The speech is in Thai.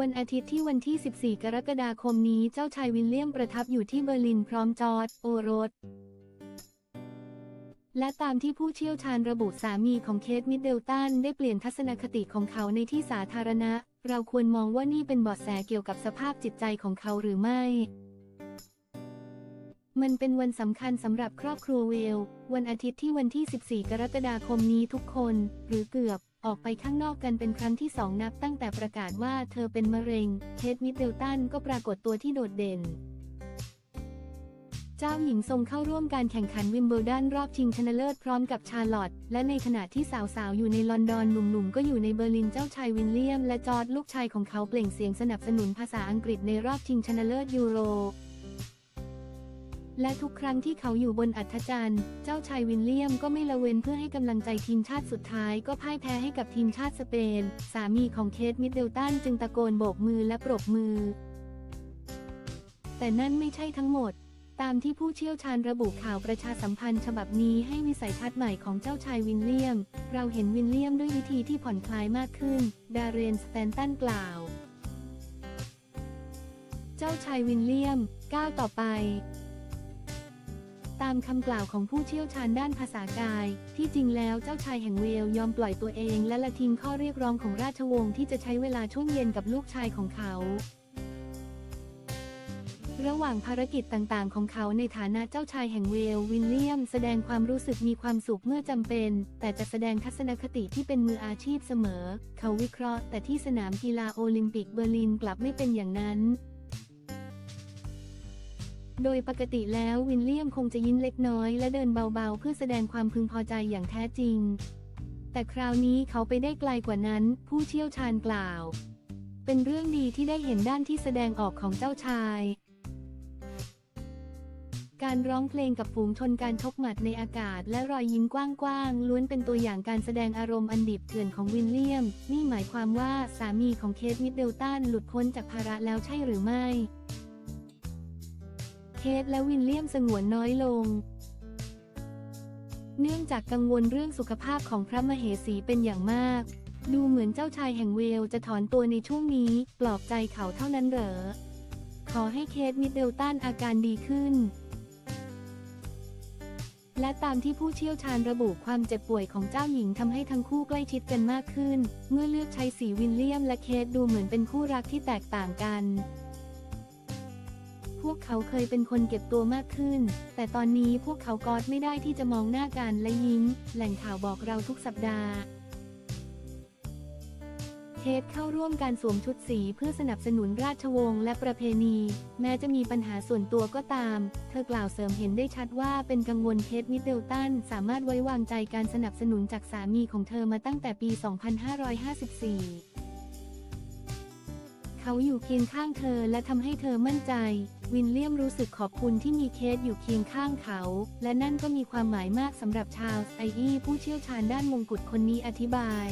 วันอาทิตย์ที่วันที่ 14 กรกฎาคมนี้เจ้าชายวิลเลียมประทับอยู่ที่เบอร์ลินพร้อมจอร์จโอโรส และตามที่ผู้เชี่ยวชาญระบุสามีของเคทมิดเดลตันได้เปลี่ยนทัศนคติของเขาในที่สาธารณะ เราควรมองว่านี่เป็นเบาะแสเกี่ยวกับสภาพจิตใจของเขาหรือไม่ มันเป็นวันสำคัญสำหรับครอบครัวเวล วันอาทิตย์ที่วันที่ 14 กรกฎาคมนี้ทุกคน หรือเกือบออกไปข้างนอกกันเป็นครั้งที่สองนับตั้งแต่ประกาศว่าเธอเป็นมะเร็งเคทมิดเดลตันก็ปรากฏตัวที่โดดเด่น เจ้าหญิงทรงเข้าร่วมการแข่งขันวิมเบิลดันรอบชิงชนะเลิศพร้อมกับชาร์ลอตต์และในขณะที่สาวๆ อยู่ในลอนดอนหนุ่มๆ ก็อยู่ในเบอร์ลินเจ้าชายวิลเลียม และจอร์ดลูกชายของเขาเปล่งเสียงสนับสนุนภาษาอังกฤษในรอบชิงชนะเลิศยูโร และทุกครั้งที่เขาอยู่บนอัธจันทร์ เจ้าชายวิลเลียมก็ไม่ละเว้นเพื่อให้กำลังใจทีมชาติสุดท้ายก็พ่ายแพ้ให้กับทีมชาติสเปน สามีของเคทมิดเดลตันจึงตะโกนโบกมือและปรบมือ แต่นั่นไม่ใช่ทั้งหมด ตามที่ผู้เชี่ยวชาญระบุข่าวประชาสัมพันธ์ฉบับนี้ให้วิสัยทัศน์ใหม่ของเจ้าชายวิลเลียม เราเห็นวิลเลียมด้วยวิธีที่ผ่อนคลายมากขึ้น ดาเรนสแตนตันกล่าว เจ้าชายวิลเลียมก้าวต่อไป ตามคำกล่าวของผู้เชี่ยวชาญด้านภาษากาย ที่จริงแล้วเจ้าชายแห่งเวลยอมปล่อยตัวเองและละทิ้งข้อเรียกร้องของราชวงศ์ที่จะใช้เวลาช่วงเย็นกับลูกชายของเขา ระหว่างภารกิจต่างๆ ของเขาในฐานะเจ้าชายแห่งเวลวิลเลียม แสดงความรู้สึกมีความสุขเมื่อจำเป็น แต่จะแสดงทัศนคติที่เป็นมืออาชีพเสมอ เขาวิเคราะห์ แต่ที่สนามกีฬาโอลิมปิกเบอร์ลินกลับไม่เป็นอย่างนั้น โดยปกติแล้ววินเลียมคงจะยิ้มเล็กน้อย และเดินเบาๆ เพื่อแสดงความพึงพอใจอย่างแท้จริง แต่คราวนี้เขาไปได้ไกลกว่านั้น ผู้เชี่ยวชาญกล่าว เป็นเรื่องดีที่ได้เห็นด้านที่แสดงออกของเจ้าชาย การร้องเพลงกับฝูงชนการชกหมัดในอากาศ และรอยยิ้มกว้างๆล้วนเป็นตัวอย่างการแสดงอารมณ์อันดิบเถื่อนของวินเลียม นี่หมายความว่าสามีของเคทมิดเดลตันหลุดพ้นจากภาระแล้วใช่หรือไม่ เคทและวินเลียมสงวนน้อยลง เนื่องจากกังวลเรื่องสุขภาพของพระมเหสีเป็นอย่างมาก ดูเหมือนเจ้าชายแห่งเวลจะถอนตัวในช่วงนี้ ปลอบใจเขาเท่านั้นเหรอ ขอให้เคทมิดเดลตันอาการดีขึ้น และตามที่ผู้เชี่ยวชาญระบุความเจ็บป่วยของเจ้าหญิงทำให้ทั้งคู่ใกล้ชิดกันมากขึ้น เมื่อเลือกใช้สีวินเลียมและเคทดูเหมือนเป็นคู่รักที่แตกต่างกัน วกเขาเคยเป็นคนเก็บตัวมากขึ้น แต่ตอนนี้พวกเขากอดไม่ได้ที่จะมองหน้ากันและยิ้ม แหล่งข่าวบอกเราทุกสัปดาห์เคทเข้าร่วมการสวมชุดสีเพื่อสนับสนุนราชวงศ์และประเพณี แม้จะมีปัญหาส่วนตัวก็ตาม เธอกล่าวเสริมเห็นได้ชัดว่าเป็นกังวลเคทมิดเดลตันสามารถไว้วางใจการสนับสนุนจากสามีของเธอมาตั้งแต่ปี 2554 เขาอยู่เคียงข้างเธอและทำให้เธอมั่นใจ วินเลียมรู้สึกขอบคุณที่มีเคสอยู่เคียงข้างเขา และนั่นก็มีความหมายมากสำหรับชาวไออี้ผู้เชี่ยวชาญด้านมงกุฎคนนี้อธิบาย